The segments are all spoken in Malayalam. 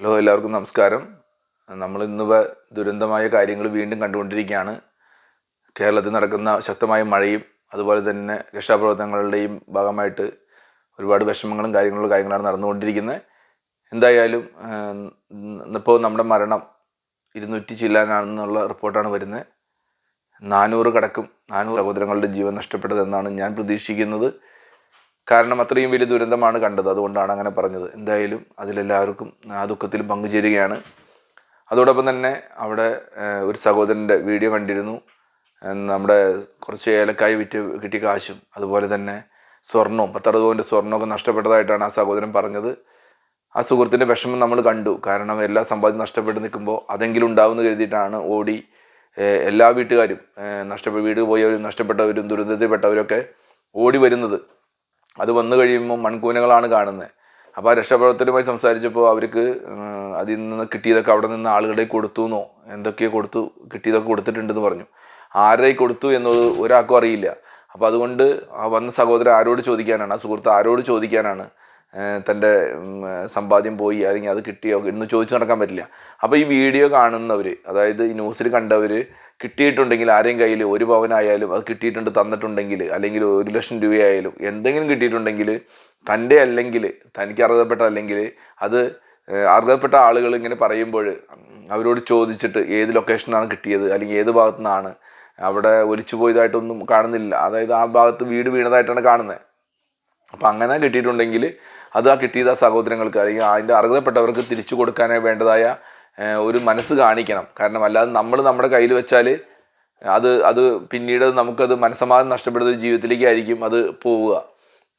ഹലോ എല്ലാവർക്കും നമസ്കാരം. നമ്മൾ ഇന്ന് ദുരന്തമായ കാര്യങ്ങൾ വീണ്ടും കണ്ടുകൊണ്ടിരിക്കുകയാണ്. കേരളത്തിൽ നടക്കുന്ന ശക്തമായ മഴയും അതുപോലെ തന്നെ രക്ഷാപ്രവർത്തനങ്ങളുടെയും ഭാഗമായിട്ട് ഒരുപാട് വിഷമങ്ങളും കാര്യങ്ങളും കാര്യങ്ങളാണ് നടന്നുകൊണ്ടിരിക്കുന്നത്. എന്തായാലും ഇപ്പോൾ നമ്മുടെ മരണം ഇരുന്നൂറ്റി ചില്ലാനാണെന്നുള്ള റിപ്പോർട്ടാണ് വരുന്നത്. നാനൂറ് കടക്കും നാനൂറ് സഹോദരങ്ങളുടെ ജീവൻ നഷ്ടപ്പെട്ടതെന്നാണ് ഞാൻ പ്രതീക്ഷിക്കുന്നത്. കാരണം അത്രയും വലിയ ദുരന്തമാണ് കണ്ടത്. അതുകൊണ്ടാണ് അങ്ങനെ പറഞ്ഞത്. എന്തായാലും അതിലെല്ലാവർക്കും ആ ദുഃഖത്തിലും പങ്കുചേരുകയാണ്. അതോടൊപ്പം തന്നെ അവിടെ ഒരു സഹോദരന്റെ വീഡിയോ കണ്ടിരുന്നു. നമ്മുടെ കുറച്ച് ഏലക്കായ വിറ്റ് കിട്ടിയ കാശും അതുപോലെ തന്നെ സ്വർണവും പത്തറുപത് പോയിന്റ് സ്വർണമൊക്കെ നഷ്ടപ്പെട്ടതായിട്ടാണ് ആ സഹോദരൻ പറഞ്ഞത്. ആ സുഹൃത്തിന്റെ വിഷമം നമ്മൾ കണ്ടു. കാരണം എല്ലാ സമ്പാദ്യം നഷ്ടപ്പെട്ട് നിൽക്കുമ്പോൾ അതെങ്കിലും ഉണ്ടാവുമെന്ന് കരുതിയിട്ടാണ് ഓടി എല്ലാ വീട്ടുകാരും നഷ്ടപ്പെട്ട വീട് പോയവരും നഷ്ടപ്പെട്ടവരും ദുരന്തത്തിൽപ്പെട്ടവരൊക്കെ ഓടി വരുന്നത്. അത് വന്നു കഴിയുമ്പോൾ മൺകൂനകളാണ് കാണുന്നത് അപ്പോൾ ആ രക്ഷാപ്രവർത്തകരുമായി സംസാരിച്ചപ്പോൾ അവർക്ക് അതിൽ നിന്ന് കിട്ടിയതൊക്കെ അവിടെ നിന്ന് ആളുകളെ കൊടുത്തു എന്നോ എന്തൊക്കെയോ കൊടുത്തു കിട്ടിയതൊക്കെ കൊടുത്തിട്ടുണ്ടെന്ന് പറഞ്ഞു. ആരെ കൊടുത്തു എന്നത് ഒരാൾക്കും അറിയില്ല. അപ്പോൾ അതുകൊണ്ട് ആ വന്ന സഹോദരൻ ആരോട് ചോദിക്കാനാണ് ആ സുഹൃത്ത് ആരോട് ചോദിക്കാനാണ് തന്റെ സമ്പാദ്യം പോയി അല്ലെങ്കിൽ അത് കിട്ടിയോ എന്ന് ചോദിച്ചു നടക്കാൻ പറ്റില്ല. അപ്പോൾ ഈ വീഡിയോ കാണുന്നവർ അതായത് ഈ ന്യൂസിൽ കണ്ടവർ കിട്ടിയിട്ടുണ്ടെങ്കിൽ ആരെയും കയ്യിൽ ഒരു പവനായാലും അത് കിട്ടിയിട്ടുണ്ട് തന്നിട്ടുണ്ടെങ്കിൽ അല്ലെങ്കിൽ ഒരു ലക്ഷം രൂപയായാലും എന്തെങ്കിലും കിട്ടിയിട്ടുണ്ടെങ്കിൽ തന്റെ അല്ലെങ്കിൽ തനിക്ക് അർഹതപ്പെട്ട അല്ലെങ്കിൽ അത് അർഹതപ്പെട്ട ആളുകൾ ഇങ്ങനെ പറയുമ്പോൾ അവരോട് ചോദിച്ചിട്ട് ഏത് ലൊക്കേഷനാണ് കിട്ടിയത് അല്ലെങ്കിൽ ഏത് ഭാഗത്തു നിന്നാണ് അവിടെ ഒലിച്ചു പോയതായിട്ടൊന്നും കാണുന്നില്ല. അതായത് ആ ഭാഗത്ത് വീട് വീണതായിട്ടാണ് കാണുന്നത്. അപ്പം അങ്ങനെ കിട്ടിയിട്ടുണ്ടെങ്കിൽ അത് ആ കിട്ടിയത് ആ സഹോദരങ്ങൾക്ക് അല്ലെങ്കിൽ അതിന്റെ അർഹതപ്പെട്ടവർക്ക് തിരിച്ചു കൊടുക്കാനായി വേണ്ടതായ ഒരു മനസ്സ് കാണിക്കണം. കാരണം അല്ലാതെ നമ്മൾ നമ്മുടെ കയ്യിൽ വെച്ചാൽ അത് അത് പിന്നീട് നമുക്കത് മനസ്സമാധാനം നഷ്ടപ്പെടുന്ന ജീവിതത്തിലേക്കായിരിക്കും അത് പോവുക.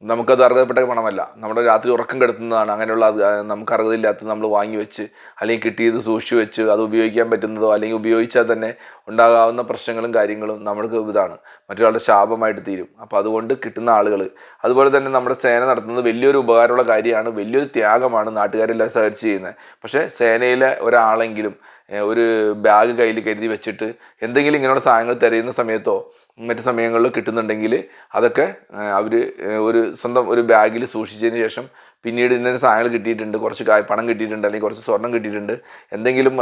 നമുക്കത് അർഹതപ്പെട്ട പണമല്ല. നമ്മുടെ രാത്രി ഉറക്കം കെടുത്തുന്നതാണ്. അങ്ങനെയുള്ള നമുക്ക് അർഹതയില്ലാത്തത് നമ്മൾ വാങ്ങി വെച്ച് അല്ലെങ്കിൽ കിട്ടിയത് സൂക്ഷിച്ചു വെച്ച് അത് ഉപയോഗിക്കാൻ പറ്റുന്നതോ അല്ലെങ്കിൽ ഉപയോഗിച്ചാൽ തന്നെ ഉണ്ടാകാവുന്ന പ്രശ്നങ്ങളും കാര്യങ്ങളും നമ്മൾക്ക് ഇതാണ്. മറ്റൊരാളുടെ ശാപമായിട്ട് തീരും. അപ്പോൾ അതുകൊണ്ട് കിട്ടുന്ന ആളുകൾ അതുപോലെ തന്നെ നമ്മുടെ സേന നടത്തുന്നത് വലിയൊരു ഉപകാരമുള്ള കാര്യമാണ്. വലിയൊരു ത്യാഗമാണ് നാട്ടുകാരെല്ലാം സഹകരിച്ച് ചെയ്യുന്നത്. പക്ഷേ സേനയിലെ ഒരാളെങ്കിലും ഒരു ബാഗ് കയ്യിൽ കരുതി വെച്ചിട്ട് എന്തെങ്കിലും ഇങ്ങനെയുള്ള സാധനങ്ങൾ തിരയുന്ന സമയത്തോ മറ്റു സമയങ്ങളിലോ കിട്ടുന്നുണ്ടെങ്കിൽ അതൊക്കെ അവർ ഒരു സ്വന്തം ഒരു ബാഗിൽ സൂക്ഷിച്ചതിന് ശേഷം പിന്നീട് ഇന്ന സാധനങ്ങൾ കിട്ടിയിട്ടുണ്ട് കുറച്ച് പണം കിട്ടിയിട്ടുണ്ട് അല്ലെങ്കിൽ കുറച്ച് സ്വർണം കിട്ടിയിട്ടുണ്ട്. എന്തെങ്കിലും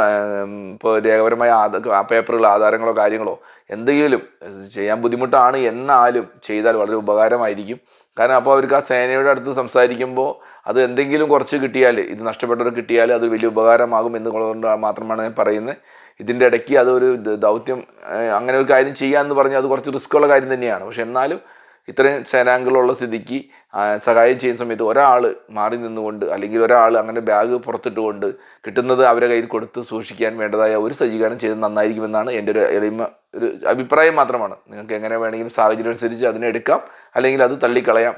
ഇപ്പോൾ രേഖപരമായ പേപ്പറുകൾ ആധാരങ്ങളോ കാര്യങ്ങളോ എന്തെങ്കിലും ചെയ്യാൻ ബുദ്ധിമുട്ടാണ് എന്നാലും ചെയ്താൽ വളരെ ഉപകാരമായിരിക്കും. കാരണം അപ്പോൾ അവർക്ക് ആ സേനയുടെ അടുത്ത് സംസാരിക്കുമ്പോൾ അത് എന്തെങ്കിലും കുറച്ച് കിട്ടിയാൽ ഇത് നഷ്ടപ്പെട്ടവർ കിട്ടിയാൽ അത് വലിയ ഉപകാരമാകും എന്നുള്ളതുകൊണ്ട് മാത്രമാണ് ഞാൻ പറയുന്നത്. ഇതിന്റെ ഇടയ്ക്ക് അതൊരു ദൗത്യം അങ്ങനെ ഒരു കാര്യം ചെയ്യാമെന്ന് പറഞ്ഞാൽ അത് കുറച്ച് റിസ്ക്കുള്ള കാര്യം തന്നെയാണ്. പക്ഷെ എന്നാലും ഇത്രയും സേനാംഗങ്ങളുള്ള സ്ഥിതിക്ക് സഹായം ചെയ്യുന്ന സമയത്ത് ഒരാൾ മാറി നിന്നുകൊണ്ട് അല്ലെങ്കിൽ ഒരാൾ അങ്ങനെ ബാഗ് പുറത്തിട്ടുകൊണ്ട് കിട്ടുന്നത് അവരെ കയ്യിൽ കൊടുത്ത് സൂക്ഷിക്കാൻ വേണ്ടതായ ഒരു സജ്ജീകരണം ചെയ്ത് നന്നായിരിക്കുമെന്നാണ് എന്റെ ഒരു എളിമ ഒരു അഭിപ്രായം മാത്രമാണ്. നിങ്ങൾക്ക് എങ്ങനെ വേണമെങ്കിലും സാഹചര്യം അനുസരിച്ച് അതിനെ എടുക്കാം അല്ലെങ്കിൽ അത് തള്ളിക്കളയാം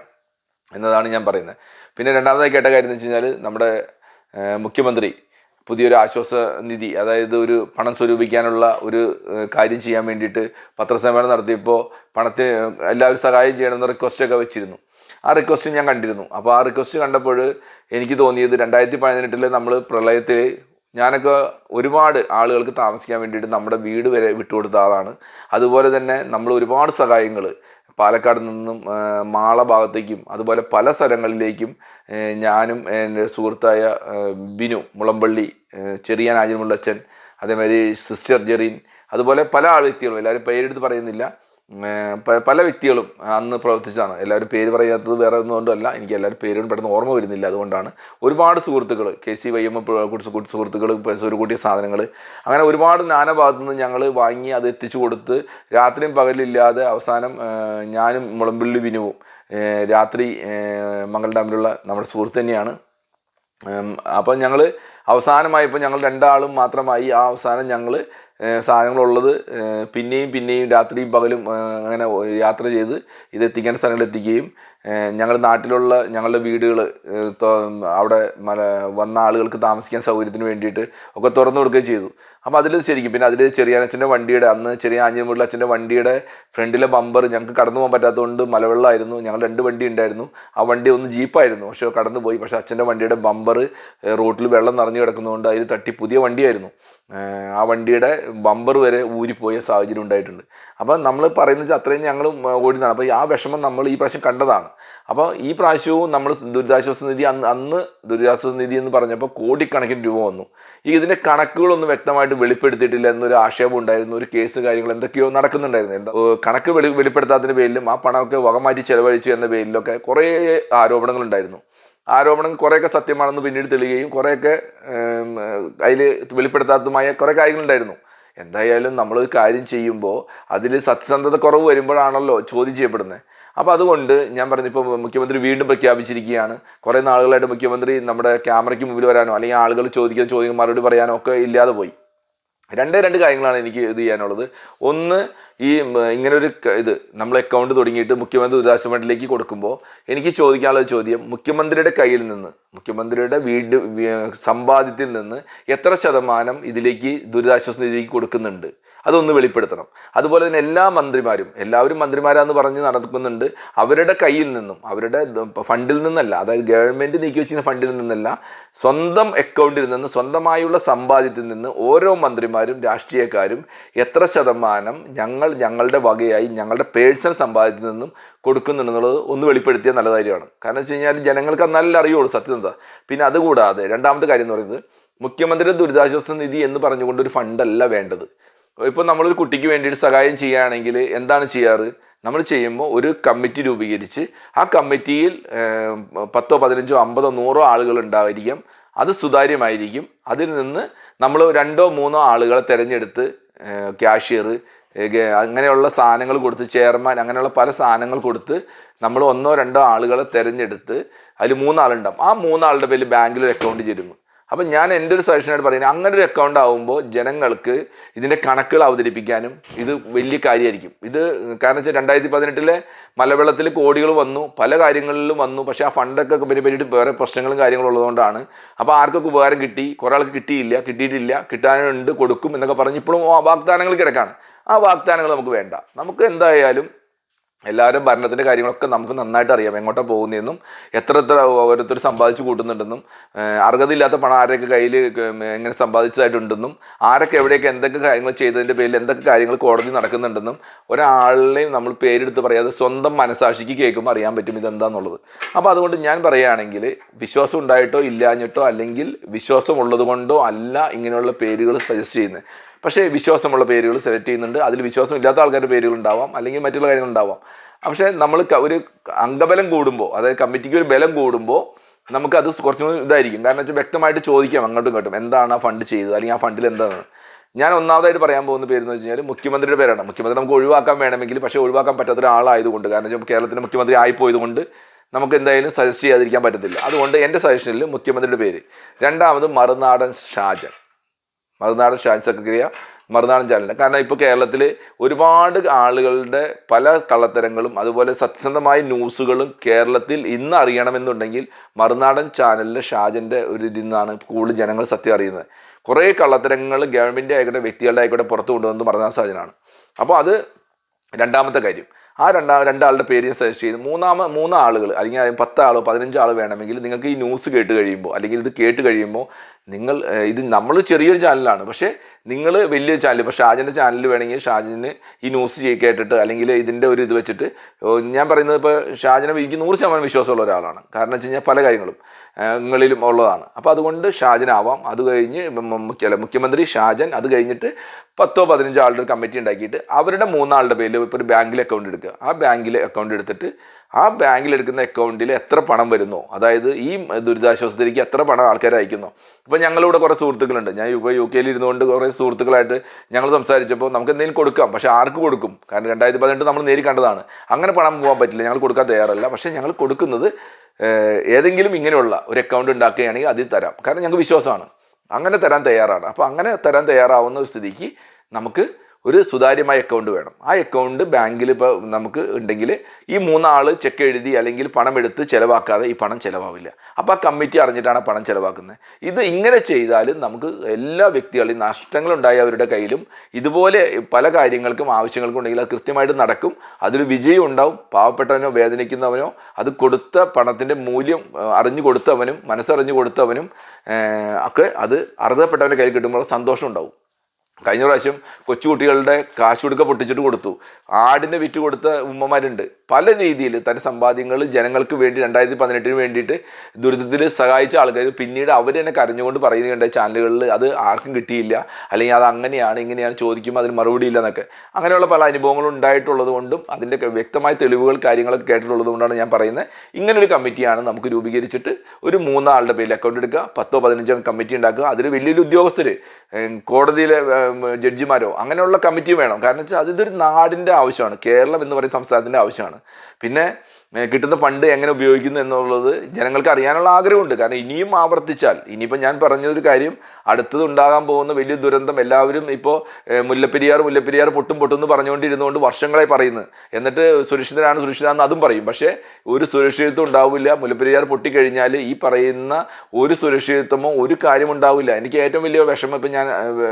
എന്നതാണ് ഞാൻ പറയുന്നത്. പിന്നെ രണ്ടാമതായി കേട്ട കാര്യം എന്ന് വെച്ച് കഴിഞ്ഞാൽ നമ്മുടെ മുഖ്യമന്ത്രി പുതിയൊരു ആശ്വാസ നിധി അതായത് ഒരു പണം സ്വരൂപിക്കാനുള്ള ഒരു കാര്യം ചെയ്യാൻ വേണ്ടിയിട്ട് പത്രസമ്മേളനം നടത്തിയപ്പോൾ പണത്തിന് എല്ലാവരും സഹായം ചെയ്യണമെന്ന് റിക്വസ്റ്റൊക്കെ വെച്ചിരുന്നു. ആ റിക്വസ്റ്റ് ഞാൻ കണ്ടിരുന്നു. അപ്പോൾ ആ റിക്വസ്റ്റ് കണ്ടപ്പോൾ എനിക്ക് തോന്നിയത് രണ്ടായിരത്തി പതിനെട്ടിൽ നമ്മൾ പ്രളയത്തിൽ ഞാനൊക്കെ ഒരുപാട് ആളുകൾക്ക് താമസിക്കാൻ വേണ്ടിയിട്ട് നമ്മുടെ വീട് വരെ വിട്ടുകൊടുത്ത ആളാണ്. അതുപോലെ തന്നെ നമ്മൾ ഒരുപാട് സഹായങ്ങൾ പാലക്കാട് നിന്നും മാള ഭാഗത്തേക്കും അതുപോലെ പല സ്ഥലങ്ങളിലേക്കും ഞാനും എന്റെ സുഹൃത്തായ ബിനു മുളമ്പള്ളി ചെറിയ ആജിമുള്ളച്ചൻ അതേമാതിരി സിസ്റ്റർ ജെറീൻ അതുപോലെ പല വ്യക്തികളും എല്ലാവരും പേരെടുത്ത് പറയുന്നില്ല. പല വ്യക്തികളും അന്ന് പ്രവർത്തിച്ചതാണ്. എല്ലാവരും പേര് പറയാത്തത് വേറെ ഒന്നുകൊണ്ടല്ല എനിക്ക് എല്ലാവരും പേരും പെട്ടെന്ന് ഓർമ്മ വരുന്നില്ല. അതുകൊണ്ടാണ് ഒരുപാട് സുഹൃത്തുക്കൾ കെ സി വൈ എം സുഹൃത്തുക്കൾ ഒരു കൂട്ടിയ സാധനങ്ങൾ അങ്ങനെ ഒരുപാട് നാനാഭാഗത്തു നിന്ന് ഞങ്ങൾ വാങ്ങി അത് എത്തിച്ചു കൊടുത്ത് രാത്രിയും പകലില്ലാതെ അവസാനം ഞാനും മുളമ്പള്ളി വിനുവും രാത്രി മംഗൾ ഡാമിലുള്ള നമ്മുടെ സുഹൃത്ത് തന്നെയാണ്. അപ്പം ഞങ്ങൾ അവസാനമായപ്പോൾ ഞങ്ങൾ രണ്ടാളും മാത്രമായി ആ അവസാനം ഞങ്ങൾ സാധനങ്ങളുള്ളത് പിന്നെയും പിന്നെയും രാത്രിയും പകലും അങ്ങനെ യാത്ര ചെയ്ത് ഇത് എത്തിക്കേണ്ട സ്ഥലങ്ങളിൽ എത്തിക്കുകയും ഞങ്ങൾ നാട്ടിലുള്ള ഞങ്ങളുടെ വീടുകൾ അവിടെ മല വന്ന ആളുകൾക്ക് താമസിക്കാൻ സൗകര്യത്തിന് വേണ്ടിയിട്ട് ഒക്കെ തുറന്നു കൊടുക്കുകയും ചെയ്തു. അപ്പോൾ അതിൽ ശരിക്കും പിന്നെ അതിൽ ചെറിയാനച്ഛന്റെ വണ്ടിയുടെ അന്ന് ചെറിയ ആഞ്ഞിമുള്ള അച്ഛന്റെ വണ്ടിയുടെ ഫ്രണ്ടിലെ ബമ്പർ ഞങ്ങൾക്ക് കടന്നു പോകാൻ പറ്റാത്തതുകൊണ്ട് മലവെള്ളമായിരുന്നു. ഞങ്ങൾ രണ്ട് വണ്ടി ഉണ്ടായിരുന്നു. ആ വണ്ടി ഒന്ന് ജീപ്പായിരുന്നു. പക്ഷേ കടന്നു പോയി. പക്ഷേ അച്ഛന്റെ വണ്ടിയുടെ ബമ്പർ റോട്ടിൽ വെള്ളം നിറഞ്ഞു കിടക്കുന്നതുകൊണ്ട് അതിൽ തട്ടി പുതിയ വണ്ടിയായിരുന്നു. ആ വണ്ടിയുടെ ബമ്പർ വരെ ഊരിപ്പോയ സാഹചര്യം ഉണ്ടായിട്ടുണ്ട്. അപ്പം നമ്മൾ പറയുന്നത് അത്രയും ഞങ്ങൾ ഓടിയതാണ്. അപ്പോൾ ആ വിഷമം നമ്മൾ ഈ പ്രാവശ്യം കണ്ടതാണ്. അപ്പോൾ ഈ പ്രാവശ്യവും നമ്മൾ ദുരിതാശ്വാസ നിധി അന്ന് അന്ന് ദുരിതാശ്വാസ നിധി എന്ന് പറഞ്ഞപ്പോൾ കോടിക്കണക്കിന് രൂപ വന്നു. ഈ ഇതിന്റെ കണക്കുകളൊന്നും വ്യക്തമായിട്ട് വെളിപ്പെടുത്തിയിട്ടില്ല. എന്നൊരു ആക്ഷേപം ഉണ്ടായിരുന്നു ഒരു കേസ് കാര്യങ്ങൾ എന്തൊക്കെയോ നടക്കുന്നുണ്ടായിരുന്നു. എന്താ കണക്ക് വെളി വെളിപ്പെടുത്താത്തതിന്റെ പേരിലും ആ പണമൊക്കെ വകമാറ്റി ചെലവഴിച്ചു എന്ന പേരിലൊക്കെ കുറേ ആരോപണങ്ങളുണ്ടായിരുന്നു ആരോപണം കുറേയൊക്കെ സത്യമാണെന്ന് പിന്നീട് തെളിയുകയും കുറേയൊക്കെ അതിൽ വെളിപ്പെടുത്താത്തതുമായ കുറേ കാര്യങ്ങളുണ്ടായിരുന്നു. എന്തായാലും നമ്മളൊരു കാര്യം ചെയ്യുമ്പോൾ അതിൽ സത്യസന്ധത കുറവ് വരുമ്പോഴാണല്ലോ ചോദ്യം ചെയ്യപ്പെടുന്നത്. അപ്പോൾ അതുകൊണ്ട് ഞാൻ പറഞ്ഞു ഇപ്പോൾ മുഖ്യമന്ത്രി വീണ്ടും പ്രഖ്യാപിച്ചിരിക്കുകയാണ്. കുറേ നാളുകളായിട്ട് മുഖ്യമന്ത്രി നമ്മുടെ ക്യാമറയ്ക്ക് മുമ്പിൽ വരാനോ അല്ലെങ്കിൽ ആളുകൾ ചോദിക്കുന്ന ചോദ്യം മറുപടി പറയാനോ ഒക്കെ ഇല്ലാതെ പോയി. രണ്ടേ രണ്ട് കാര്യങ്ങളാണ് എനിക്ക് ഇത് ചെയ്യാനുള്ളത്. ഒന്ന് ഈ ഇങ്ങനൊരു ഇത് നമ്മൾ അക്കൗണ്ട് തുടങ്ങിയിട്ട് മുഖ്യമന്ത്രി ദുരിതാശ്വാസ ഫണ്ടിലേക്ക് കൊടുക്കുമ്പോൾ എനിക്ക് ചോദിക്കാനുള്ള ചോദ്യം മുഖ്യമന്ത്രിയുടെ കയ്യിൽ നിന്ന് മുഖ്യമന്ത്രിയുടെ വീട് സമ്പാദ്യത്തിൽ നിന്ന് എത്ര ശതമാനം ഇതിലേക്ക് ദുരിതാശ്വാസ നിധിയിലേക്ക് കൊടുക്കുന്നുണ്ട്? അതൊന്ന് വെളിപ്പെടുത്തണം. അതുപോലെ തന്നെ എല്ലാ മന്ത്രിമാരും എല്ലാവരും മന്ത്രിമാരാന്ന് പറഞ്ഞ് നടക്കുന്നുണ്ട്. അവരുടെ കയ്യിൽ നിന്നും അവരുടെ ഫണ്ടിൽ നിന്നല്ല അതായത് ഗവൺമെന്റ് നീക്കി വെച്ചിരുന്ന ഫണ്ടിൽ നിന്നല്ല സ്വന്തം അക്കൗണ്ടിൽ നിന്ന് സ്വന്തമായുള്ള സമ്പാദ്യത്തിൽ നിന്ന് ഓരോ മന്ത്രിമാരും രാഷ്ട്രീയക്കാരും എത്ര ശതമാനം ഞങ്ങൾ ഞങ്ങളുടെ വകയായി ഞങ്ങളുടെ പേഴ്സണൽ സമ്പാദ്യത്തിൽ നിന്നും കൊടുക്കുന്നുണ്ടെന്നുള്ളത് ഒന്ന് വെളിപ്പെടുത്തിയാൽ നല്ല കാര്യമാണ്. കാരണം വെച്ച് കഴിഞ്ഞാൽ ജനങ്ങൾക്ക് നല്ല അറിയുള്ളൂ സത്യസന്ധത പിന്നെ അതുകൂടാതെ രണ്ടാമത്തെ കാര്യം എന്ന് പറയുന്നത് മുഖ്യമന്ത്രിയുടെ ദുരിതാശ്വാസ നിധി എന്ന് പറഞ്ഞുകൊണ്ട് ഒരു ഫണ്ടല്ല വേണ്ടത്. ഇപ്പോൾ നമ്മളൊരു കുട്ടിക്ക് വേണ്ടിയിട്ട് സഹായം ചെയ്യുകയാണെങ്കിൽ എന്താണ് ചെയ്യാറ്? നമ്മൾ ചെയ്യുമ്പോൾ ഒരു കമ്മിറ്റി രൂപീകരിച്ച് ആ കമ്മിറ്റിയിൽ പത്തോ പതിനഞ്ചോ അമ്പതോ നൂറോ ആളുകൾ ഉണ്ടായിരിക്കും. അത് സുതാര്യമായിരിക്കും. അതിൽ നിന്ന് നമ്മൾ രണ്ടോ മൂന്നോ ആളുകളെ തിരഞ്ഞെടുത്ത് ക്യാഷ്യർ അങ്ങനെയുള്ള സാധനങ്ങൾ കൊടുത്ത് ചെയർമാൻ അങ്ങനെയുള്ള പല സാധനങ്ങൾ കൊടുത്ത് നമ്മൾ ഒന്നോ രണ്ടോ ആളുകളെ തിരഞ്ഞെടുത്ത് അതിൽ മൂന്നാളുണ്ടാവും. ആ മൂന്നാളുടെ പേരിൽ ബാങ്കിൽ ഒരു അക്കൗണ്ട് ചേരുന്നു. അപ്പം ഞാൻ എന്റെ ഒരു സജഷനായിട്ട് പറയുന്നത് അങ്ങനെ ഒരു അക്കൗണ്ട് ആകുമ്പോൾ ജനങ്ങൾക്ക് ഇതിന്റെ കണക്കുകൾ അവതരിപ്പിക്കാനും ഇത് വലിയ കാര്യമായിരിക്കും. ഇത് കാരണം വെച്ചാൽ രണ്ടായിരത്തി പതിനെട്ടിലെ മലവെള്ളത്തിൽ കോടികൾ വന്നു പല കാര്യങ്ങളിലും വന്നു പക്ഷേ ആ ഫണ്ടൊക്കെ പിന്നെ പറ്റിയിട്ട് വേറെ പ്രശ്നങ്ങളും കാര്യങ്ങളും ഉള്ളതുകൊണ്ടാണ്. അപ്പോൾ ആർക്കൊക്കെ ഉപകാരം കിട്ടി? കുറേ ആൾക്ക് കിട്ടിയില്ല കിട്ടിയിട്ടില്ല കിട്ടാനുണ്ട് കൊടുക്കും എന്നൊക്കെ പറഞ്ഞ് ഇപ്പോഴും വാഗ്ദാനങ്ങൾ കിടക്കാണ്. ആ വാഗ്ദാനങ്ങൾ നമുക്ക് വേണ്ട. നമുക്ക് എന്തായാലും എല്ലാവരും ഭരണത്തിന്റെ കാര്യങ്ങളൊക്കെ നമുക്ക് നന്നായിട്ട് അറിയാം എങ്ങോട്ടാണ് പോകുന്നതെന്നും എത്ര എത്ര ഓരോരുത്തർ സമ്പാദിച്ചു കൂട്ടുന്നുണ്ടെന്നും അർഹതയില്ലാത്ത പണം ആരൊക്കെ കയ്യിൽ എങ്ങനെ സമ്പാദിച്ചതായിട്ടുണ്ടെന്നും ആരൊക്കെ എവിടെയൊക്കെ എന്തൊക്കെ കാര്യങ്ങൾ ചെയ്തതിന്റെ പേരിൽ എന്തൊക്കെ കാര്യങ്ങൾ കോടതി നടക്കുന്നുണ്ടെന്നും ഒരാളിനെയും നമ്മൾ പേരെടുത്ത് പറയാതെ സ്വന്തം മനസാക്ഷിക്ക് കേൾക്കുമ്പോൾ അറിയാൻ പറ്റും ഇതെന്താന്നുള്ളത്. അപ്പോൾ അതുകൊണ്ട് ഞാൻ പറയുകയാണെങ്കിൽ വിശ്വാസം ഉണ്ടായിട്ടോ ഇല്ലാഞ്ഞിട്ടോ അല്ലെങ്കിൽ വിശ്വാസം കൊണ്ടോ അല്ല ഇങ്ങനെയുള്ള പേരുകൾ സജസ്റ്റ് ചെയ്യുന്നത്. പക്ഷേ വിശ്വാസമുള്ള പേരുകൾ സെലക്ട് ചെയ്യുന്നുണ്ട്. അതിൽ വിശ്വാസം ഇല്ലാത്ത ആൾക്കാരുടെ പേരുകൾ ഉണ്ടാവാം. അല്ലെങ്കിൽ മറ്റുള്ള കാര്യങ്ങൾ ഉണ്ടാവാം. പക്ഷേ നമ്മൾ ഒരു അംഗബലം കൂടുമ്പോൾ അതായത് കമ്മിറ്റിക്ക് ഒരു ബലം കൂടുമ്പോൾ നമുക്കത് കുറച്ചും ഇതായിരിക്കും. കാരണം വെച്ചാൽ വ്യക്തമായിട്ട് ചോദിക്കാം അങ്ങോട്ടും ഇങ്ങോട്ടും. എന്താണ് ആ ഫണ്ട് ചെയ്തത്? അല്ലെങ്കിൽ ആ ഫണ്ടിൽ എന്താണ് ഞാൻ ഒന്നാമതായിട്ട് പറയാൻ പോകുന്ന പേര് എന്ന് വെച്ച് കഴിഞ്ഞാൽ മുഖ്യമന്ത്രിയുടെ പേരാണ്. മുഖ്യമന്ത്രി നമുക്ക് ഒഴിവാക്കാൻ വേണമെങ്കിൽ പക്ഷേ ഒഴിവാക്കാൻ പറ്റാത്ത ഒരാളായതുകൊണ്ട് കാരണം വെച്ചാൽ കേരളത്തിന്റെ മുഖ്യമന്ത്രി ആയിപ്പോയതുകൊണ്ട് നമുക്ക് എന്തായാലും സജസ്റ്റ് ചെയ്യാതിരിക്കാൻ പറ്റത്തില്ല. അതുകൊണ്ട് എന്റെ സജഷനിൽ മുഖ്യമന്ത്രിയുടെ പേര്. രണ്ടാമത് മറുനാടൻ ഷാജൻ. മറുനാടൻ ഷാൻ സെക്രട്ടറിയ മറുനാടൻ ചാനലിന് കാരണം ഇപ്പോൾ കേരളത്തിൽ ഒരുപാട് ആളുകളുടെ പല കള്ളത്തരങ്ങളും അതുപോലെ സത്യസന്ധമായ ന്യൂസുകളും കേരളത്തിൽ ഇന്ന് അറിയണമെന്നുണ്ടെങ്കിൽ മറുനാടൻ ചാനലിലെ ഷാജന്റെ ഒരു ഇതിൽ നിന്നാണ് കൂടുതൽ ജനങ്ങൾ സത്യം അറിയുന്നത്. കുറേ കള്ളത്തരങ്ങൾ ഗവൺമെന്റ് ആയിക്കോട്ടെ വ്യക്തികളുടെ ആയിക്കോട്ടെ പുറത്തു കൊണ്ടുവന്നത് മറുനാടൻ സാജനാണ് അപ്പോൾ അത് രണ്ടാമത്തെ കാര്യം. ആ രണ്ടാ രണ്ടാളുടെ പേര് ഞാൻ സജസ്റ്റ് ചെയ്തു മൂന്നാമ മൂന്നാളുകൾ അല്ലെങ്കിൽ പത്താളോ പതിനഞ്ചാളോ വേണമെങ്കിൽ നിങ്ങൾക്ക് ഈ ന്യൂസ് കേട്ട് കഴിയുമ്പോൾ അല്ലെങ്കിൽ ഇത് കേട്ട് കഴിയുമ്പോൾ നിങ്ങൾ ഇത് നമ്മൾ ചെറിയൊരു ചാനലാണ്. പക്ഷേ നിങ്ങൾ വലിയ ചാനൽ ഇപ്പോൾ ഷാജിന്റെ ചാനൽ വേണമെങ്കിൽ ഷാജിന് ഈ ന്യൂസ് കേട്ടിട്ട് അല്ലെങ്കിൽ ഇതിന്റെ ഒരു ഇത് വെച്ചിട്ട് ഞാൻ പറയുന്നത് ഇപ്പോൾ ഷാജിനെ എനിക്ക് നൂറ് ശതമാനം വിശ്വാസമുള്ള ഒരാളാണ്. കാരണം വെച്ച് കഴിഞ്ഞാൽ പല കാര്യങ്ങളും ങ്ങളിലും ഉള്ളതാണ്. അപ്പോൾ അതുകൊണ്ട് ഷാജനാവാം. അത് കഴിഞ്ഞ് അല്ല, മുഖ്യമന്ത്രി ഷാജൻ അത് കഴിഞ്ഞിട്ട് പത്തോ പതിനഞ്ചോ ആളുടെ കമ്മിറ്റി ഉണ്ടാക്കിയിട്ട് അവരുടെ മൂന്നാളുടെ പേരിൽ ഇപ്പോൾ ഒരു ബാങ്കിൽ അക്കൗണ്ട് എടുക്കുക. ആ ബാങ്കിൽ അക്കൗണ്ട് എടുത്തിട്ട് ആ ബാങ്കിൽ എടുക്കുന്ന അക്കൗണ്ടിൽ എത്ര പണം വരുന്നു? അതായത് ഈ ദുരിതാശ്വാസത്തിലേക്ക് എത്ര പണം ആൾക്കാർ അയക്കുന്നു? ഇപ്പോൾ ഞങ്ങളിവിടെ കുറേ സുഹൃത്തുക്കളുണ്ട്. ഞാൻ ഇപ്പോൾ യു കെയിൽ ഇരുന്നുകൊണ്ട് കുറേ സുഹൃത്തുക്കളായിട്ട് ഞങ്ങൾ സംസാരിച്ചപ്പോൾ നമുക്ക് എന്തെങ്കിലും കൊടുക്കാം. പക്ഷേ ആർക്ക് കൊടുക്കും? കാരണം രണ്ടായിരത്തി പതിനെട്ട് നമ്മൾ നേരി കണ്ടതാണ്. അങ്ങനെ പണം പോകാൻ പറ്റില്ല. ഞങ്ങൾ കൊടുക്കാൻ തയ്യാറല്ല. പക്ഷേ ഞങ്ങൾ കൊടുക്കുന്നത് ഏതെങ്കിലും ഇങ്ങനെയുള്ള ഒരു അക്കൗണ്ട് ഉണ്ടാക്കുകയാണെങ്കിൽ അതിൽ തരാം. കാരണം ഞങ്ങൾക്ക് വിശ്വാസമാണ്. അങ്ങനെ തരാൻ തയ്യാറാണ്. അപ്പോൾ അങ്ങനെ തരാൻ തയ്യാറാവുന്ന ഒരു സ്ഥിതിക്ക് നമുക്ക് ഒരു സുതാര്യമായ അക്കൗണ്ട് വേണം. ആ അക്കൗണ്ട് ബാങ്കിൽ ഇപ്പോൾ നമുക്ക് ഉണ്ടെങ്കിൽ ഈ മൂന്നാൾ ചെക്ക് എഴുതി അല്ലെങ്കിൽ പണം എടുത്ത് ചിലവാക്കാതെ ഈ പണം ചിലവാവില്ല. അപ്പോൾ ആ കമ്മിറ്റി അറിഞ്ഞിട്ടാണ് പണം ചിലവാക്കുന്നത്. ഇത് ഇങ്ങനെ ചെയ്താൽ നമുക്ക് എല്ലാ വ്യക്തികളെയും നഷ്ടങ്ങളുണ്ടായ അവരുടെ കയ്യിലും ഇതുപോലെ പല കാര്യങ്ങൾക്കും ആവശ്യങ്ങൾക്കും ഉണ്ടെങ്കിൽ അത് കൃത്യമായിട്ട് നടക്കും. അതിൽ വിജയം ഉണ്ടാവും. പാവപ്പെട്ടവനോ വേദനിക്കുന്നവനോ അത് കൊടുത്ത പണത്തിന്റെ മൂല്യം അറിഞ്ഞു കൊടുത്തവനും മനസ്സറിഞ്ഞു കൊടുത്തവനും ഒക്കെ അത് അർഹതപ്പെട്ടവന്റെ കയ്യിൽ കിട്ടുമ്പോൾ സന്തോഷം ഉണ്ടാവും. കഴിഞ്ഞ പ്രാവശ്യം കൊച്ചുകുട്ടികളുടെ കാശ് കൊടുക്ക പൊട്ടിച്ചിട്ട് കൊടുത്തു. ആടിനെ വിറ്റ് കൊടുത്ത ഉമ്മമാരുണ്ട്. പല രീതിയിൽ തന്റെ സമ്പാദ്യങ്ങൾ ജനങ്ങൾക്ക് വേണ്ടി രണ്ടായിരത്തി പതിനെട്ടിന് വേണ്ടിയിട്ട് ദുരിതത്തിൽ സഹായിച്ച ആൾക്കാർ. പിന്നീട് അവർ തന്നെ കരഞ്ഞുകൊണ്ട് പറയുന്നുണ്ട് ചാനലുകളിൽ അത് ആർക്കും കിട്ടിയില്ല. അല്ലെങ്കിൽ അത് അങ്ങനെയാണ് ഇങ്ങനെയാണ് ചോദിക്കുമ്പോൾ അതിന് മറുപടി ഇല്ല എന്നൊക്കെ. അങ്ങനെയുള്ള പല അനുഭവങ്ങളും ഉണ്ടായിട്ടുള്ളത് കൊണ്ടും അതിന്റെ വ്യക്തമായ തെളിവുകൾ കാര്യങ്ങളൊക്കെ കേട്ടിട്ടുള്ളത് കൊണ്ടാണ് ഞാൻ പറയുന്നത്. ഇങ്ങനൊരു കമ്മിറ്റിയാണ് നമുക്ക് രൂപീകരിച്ചിട്ട് ഒരു മൂന്നാളുടെ പേരിൽ അക്കൗണ്ട് എടുക്കുക. പത്തോ പതിനഞ്ചോ കമ്മിറ്റി ഉണ്ടാക്കുക. അതിൽ വലിയൊരു ഉദ്യോഗസ്ഥർ കോടതിയിലെ ജഡ്ജിമാരോ അങ്ങനെയുള്ള കമ്മിറ്റി വേണം. കാരണം വെച്ചാൽ അത് ഇതൊരു നാടിന്റെ ആവശ്യമാണ്. കേരളം എന്ന് പറയുന്ന സംസ്ഥാനത്തിന്റെ ആവശ്യമാണ്. പിന്നെ കിട്ടുന്ന ഫണ്ട് എങ്ങനെ ഉപയോഗിക്കുന്നു എന്നുള്ളത് ജനങ്ങൾക്ക് അറിയാനുള്ള ആഗ്രഹമുണ്ട്. കാരണം ഇനിയും ആവർത്തിച്ചാൽ ഇനിയിപ്പോൾ ഞാൻ പറഞ്ഞതൊരു കാര്യം അടുത്തത് ഉണ്ടാകാൻ പോകുന്ന വലിയ ദുരന്തം എല്ലാവരും ഇപ്പോൾ മുല്ലപ്പെരിയാർ മുല്ലപ്പെരിയാർ പൊട്ടും പൊട്ടും എന്ന് പറഞ്ഞുകൊണ്ടിരുന്നുകൊണ്ട് വർഷങ്ങളായി പറയുന്നു എന്നിട്ട് സുരക്ഷിതരാണ് സുരക്ഷിതരാണെന്ന് അതും പറയും. പക്ഷേ ഒരു സുരക്ഷിതത്വം ഉണ്ടാവില്ല മുല്ലപ്പെരിയാർ പൊട്ടിക്കഴിഞ്ഞാൽ ഈ പറയുന്ന ഒരു സുരക്ഷിതത്വമോ ഒരു കാര്യം ഉണ്ടാവില്ല. എനിക്ക് ഏറ്റവും വലിയ വിഷമം ഇപ്പം ഞാൻ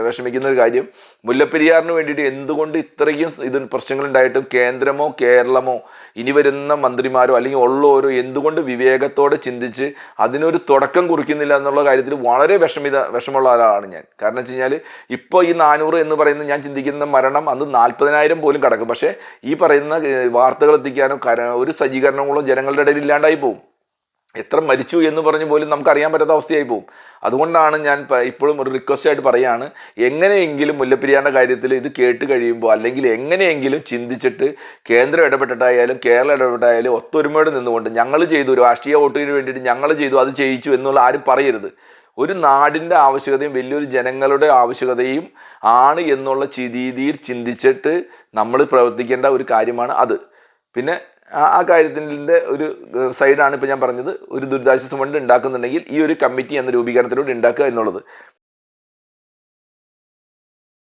വിഷമിക്കുന്ന ഒരു കാര്യം മുല്ലപ്പെരിയാറിന് വേണ്ടിയിട്ട് എന്തുകൊണ്ട് ഇത്രയും ഇത് പ്രശ്നങ്ങളുണ്ടായിട്ടും കേന്ദ്രമോ കേരളമോ ഇനി വരുന്ന മന്ത്രിമാരോ അല്ലെങ്കിൽ ഉള്ളവരോ എന്തുകൊണ്ട് വിവേകത്തോടെ ചിന്തിച്ച് അതിനൊരു തുടക്കം കുറിക്കുന്നില്ല എന്നുള്ള കാര്യത്തിൽ വളരെ വിഷമിത വിഷമമുള്ള ഒരാളാണ് ഞാൻ. കാരണം വെച്ച് കഴിഞ്ഞാൽ ഇപ്പോൾ ഈ നാനൂറ് എന്ന് പറയുന്ന ഞാൻ ചിന്തിക്കുന്ന മരണം അന്ന് നാൽപ്പതിനായിരം പോലും കിടക്കും. പക്ഷേ ഈ പറയുന്ന വാർത്തകൾ എത്തിക്കാനോ ഒരു സജ്ജീകരണങ്ങളോ ജനങ്ങളുടെ ഇടയിൽ ഇല്ലാണ്ടായി പോകും എത്ര മരിച്ചു എന്ന് പറഞ്ഞ് പോലും നമുക്ക് അറിയാൻ പറ്റാത്ത അവസ്ഥയായി പോകും. അതുകൊണ്ടാണ് ഞാൻ ഇപ്പോഴും ഒരു റിക്വസ്റ്റ് ആയിട്ട് പറയാണ് എങ്ങനെയെങ്കിലും മുല്ലപ്പെരിയാറിന്റെ കാര്യത്തിൽ ഇത് കേട്ട് കഴിയുമ്പോൾ അല്ലെങ്കിൽ എങ്ങനെയെങ്കിലും ചിന്തിച്ചിട്ട് കേന്ദ്രം ഇടപെട്ടിട്ടായാലും കേരളം ഇടപെട്ടായാലും ഒത്തൊരുമയോടെ നിന്നുകൊണ്ട് ഞങ്ങൾ ചെയ്തു രാഷ്ട്രീയ വോട്ടിന് വേണ്ടിയിട്ട് ഞങ്ങൾ ചെയ്തു അത് ചെയ്യിച്ചു എന്നുള്ള ആരും പറയരുത്. ഒരു നാടിന്റെ ആവശ്യകതയും വലിയൊരു ജനങ്ങളുടെ ആവശ്യകതയും ആണ് എന്നുള്ള ചിതീതിയിൽ ചിന്തിച്ചിട്ട് നമ്മൾ പ്രവർത്തിക്കേണ്ട ഒരു കാര്യമാണ് അത്. പിന്നെ ആ കാര്യത്തിന്റെ ഒരു സൈഡാണ് ഇപ്പോൾ ഞാൻ പറഞ്ഞത്. ഒരു ദുരിതാശ്വാസ ഫണ്ട് ഉണ്ടാക്കുന്നുണ്ടെങ്കിൽ ഈ ഒരു കമ്മിറ്റി എന്ന രൂപീകരണത്തിലൂടെ ഉണ്ടാക്കുക എന്നുള്ളത്.